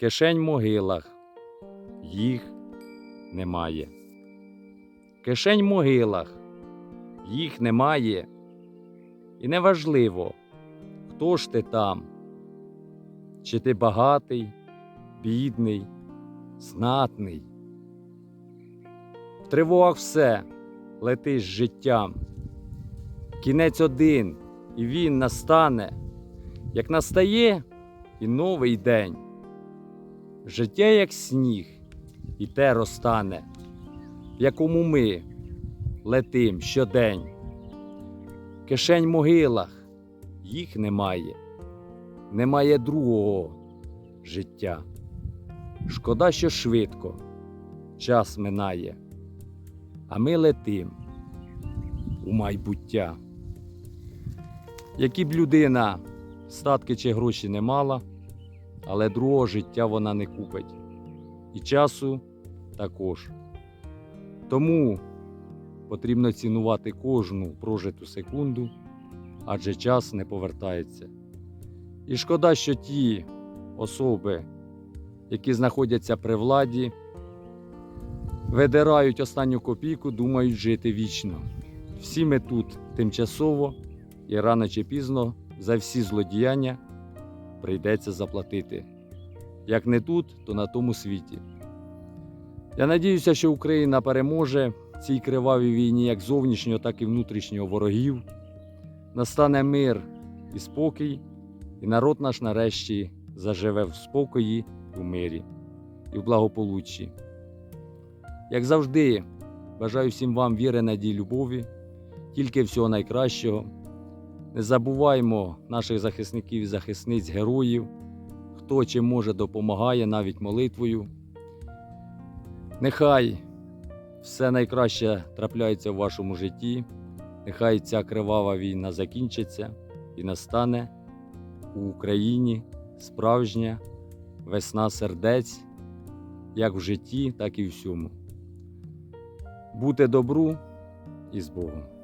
Кишень могилах їх немає. Кишень могилах їх немає. І неважливо, хто ж ти там, чи ти багатий, бідний, знатний. В тривогах все летиш життям. Кінець один, і він настане, як настає і новий день. Життя як сніг, і те розтане, в якому ми летим щодень. Кишень могилах їх немає, немає другого життя. Шкода, що швидко час минає, а ми летим у майбуття. Які б людина статки чи гроші не мала, але другого життя вона не купить. І часу також. Тому потрібно цінувати кожну прожиту секунду, адже час не повертається. І шкода, що ті особи, які знаходяться при владі, видирають останню копійку, думають жити вічно. Всі ми тут тимчасово і рано чи пізно за всі злодіяння прийдеться заплатити. Як не тут, то на тому світі. Я надіюся, що Україна переможе в цій кривавій війні як зовнішнього, так і внутрішнього ворогів. Настане мир і спокій, і народ наш нарешті заживе в спокої, у мирі і в благополуччі. Як завжди, бажаю всім вам віри, надії, любові, тільки всього найкращого. Не забуваймо наших захисників і захисниць, героїв, хто чим може допомагає навіть молитвою. Нехай все найкраще трапляється в вашому житті, нехай ця кривава війна закінчиться і настане у Україні справжня весна сердець, як в житті, так і всьому. Бути добру і з Богом.